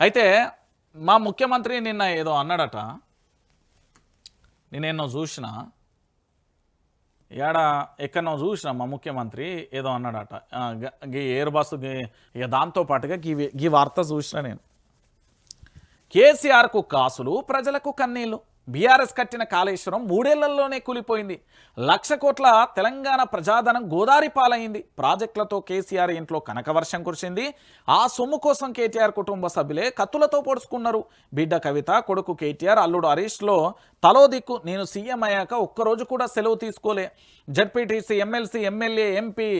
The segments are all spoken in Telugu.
అయితే మా ముఖ్యమంత్రి నిన్న ఏదో అన్నాడట. నేనేన్నో చూసిన ఏడ ఎక్కడనో చూసిన మా ముఖ్యమంత్రి ఏదో అన్నాడట. గీ ఎయిర్ బస్సు ఇక దాంతో పాటుగా గీ గీ వార్త చూసిన నేను. కేసీఆర్కు కాసులు ప్రజలకు కన్నీళ్ళు. బీఆర్ఎస్ కట్టిన కాళేశ్వరం మూడేళ్ళలోనే కూలిపోయింది. లక్ష కోట్ల తెలంగాణ ప్రజాధనం గోదారి పాలైంది. ప్రాజెక్టులతో కేసీఆర్ ఇంట్లో కనకవర్షం కురిసింది. ఆ సొమ్ము కోసం కేటీఆర్ కుటుంబ సభ్యులే కత్తులతో పొడుచుకున్నారు. బిడ్డ కవిత కొడుకు కేటీఆర్ అల్లుడు హరీష్లో తలో దిక్కు. నేను సీఎం అయ్యాక ఒక్కరోజు కూడా సెలవు తీసుకోలే. ZPTC MLC MLA MP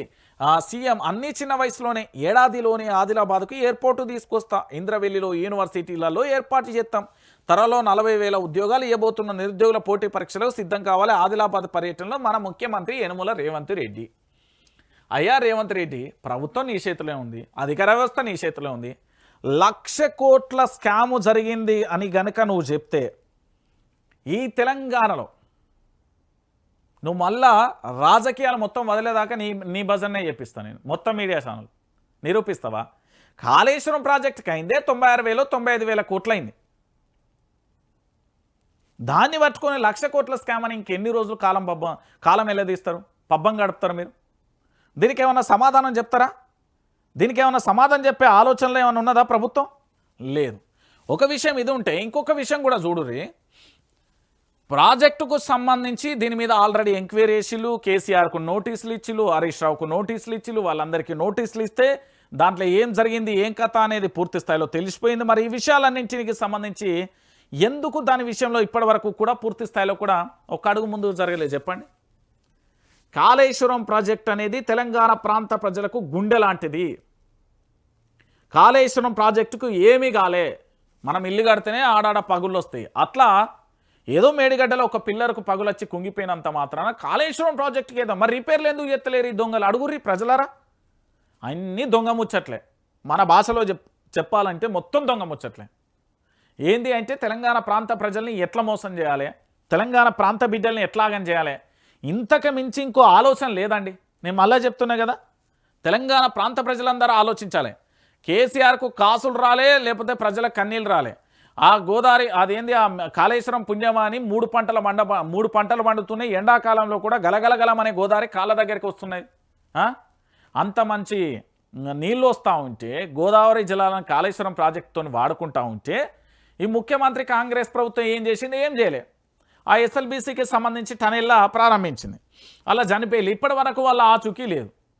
CM అన్ని చిన్న వయసులోనే ఏడాదిలోనే ఆదిలాబాద్కు ఎయిర్పోర్టు తీసుకొస్తా. ఇంద్రవెల్లిలో యూనివర్సిటీలలో ఏర్పాటు చేస్తాం త్వరలో నలభై వేల ఉద్యోగాలు ఇవ్వబోతున్న నిరుద్యోగుల పోటీ పరీక్షలకు సిద్ధం కావాలి. ఆదిలాబాద్ పర్యటనలో మన ముఖ్యమంత్రి యనుమల రేవంత్ రెడ్డి. అయ్యా రేవంత్ రెడ్డి ప్రభుత్వం నీ చేతిలో ఉంది అధికార వ్యవస్థ నీ చేతిలో ఉంది. లక్ష కోట్ల స్కాము జరిగింది అని గనుక నువ్వు చెప్తే ఈ తెలంగాణలో నువ్వు మళ్ళా రాజకీయాలు మొత్తం వదిలేదాకా నీ నీ భజన్నే చెప్పిస్తాను నేను. మొత్తం మీడియా ఛానల్. నిరూపిస్తావా? కాళేశ్వరం ప్రాజెక్టుకి అయిందే తొంభై ఆరు వేలు తొంభై ఐదు వేల కోట్లయింది దాన్ని పట్టుకొని లక్ష కోట్ల స్కామ్ అని ఇంకెన్ని రోజులు కాలం పబ్బం కాలం వెళ్ళదీస్తారు పబ్బం గడుపుతారు మీరు. దీనికి ఏమన్నా సమాధానం చెప్తారా? దీనికి ఏమన్నా సమాధానం చెప్పే ఆలోచనలో ఏమైనా ఉన్నదా ప్రభుత్వం? లేదు. ఒక విషయం ఇది ఉంటే ఇంకొక విషయం కూడా చూడురి ప్రాజెక్టుకు సంబంధించి దీని మీద ఆల్రెడీ ఎంక్వైరీలు కేసీఆర్కు నోటీసులు ఇచ్చిలు హరీష్ రావుకు నోటీసులు ఇచ్చిలు వాళ్ళందరికీ నోటీసులు ఇస్తే దాంట్లో ఏం జరిగింది ఏం కథ అనేది పూర్తి స్థాయిలో తెలిసిపోయింది. మరి ఈ విషయాలన్నింటికి సంబంధించి ఎందుకు దాని విషయంలో ఇప్పటి వరకు కూడా పూర్తి స్థాయిలో కూడా ఒక అడుగు ముందు జరగలేదు చెప్పండి. కాళేశ్వరం ప్రాజెక్ట్ అనేది తెలంగాణ ప్రాంత ప్రజలకు గుండె లాంటిది. కాళేశ్వరం ప్రాజెక్టుకు ఏమీ కాలే. మనం ఇల్లు కడితేనే ఆడాడ పగుళ్ళు వస్తాయి అట్లా ఏదో మేడిగడ్డలో ఒక పిల్లర్కు పగులొచ్చి కుంగిపోయినంత మాత్రాన కాళేశ్వరం ప్రాజెక్టుకి ఏదో మరి రిపేర్లు ఎందుకు ఎత్తలేరు ఈ దొంగలు? అడుగురి ప్రజలరా? అన్నీ దొంగ ముచ్చట్లే. మన భాషలో చెప్ చెప్పాలంటే మొత్తం దొంగ ముచ్చట్లే. ఏంది అంటే తెలంగాణ ప్రాంత ప్రజల్ని ఎట్లా మోసం చేయాలి? తెలంగాణ ప్రాంత బిడ్డల్ని ఎట్లాగని చేయాలి? ఇంతకు మించి ఇంకో ఆలోచన లేదండి. నేను మళ్ళీ చెప్తున్నా కదా. తెలంగాణ ప్రాంత ప్రజలందరూ ఆలోచించాలి. కేసీఆర్కు కాసులు రాలే లేకపోతే ప్రజల కన్నీళ్ళు రాలే. ఆ గోదావరి అదేంది ఆ కాళేశ్వరం పుణ్యమా అని మూడు పంటల మండ మూడు పంటలు పండుతున్నాయి. ఎండాకాలంలో కూడా గలగలగలమనే గోదావరి కాళ్ళ దగ్గరికి వస్తున్నాయి. అంత మంచి నీళ్ళు వస్తూ ఉంటే గోదావరి జిల్లాలను కాళేశ్వరం ప్రాజెక్టుతో వాడుకుంటా ఉంటే ఈ ముఖ్యమంత్రి కాంగ్రెస్ ప్రభుత్వం ఏం చేసింది? ఏం చేయలే. ఆ ఎస్ఎల్బీసీకి సంబంధించి టనెల్లా ప్రారంభించింది. అలా చనిపోయి ఇప్పటి వరకు వాళ్ళ ఆచూకీ లేదు.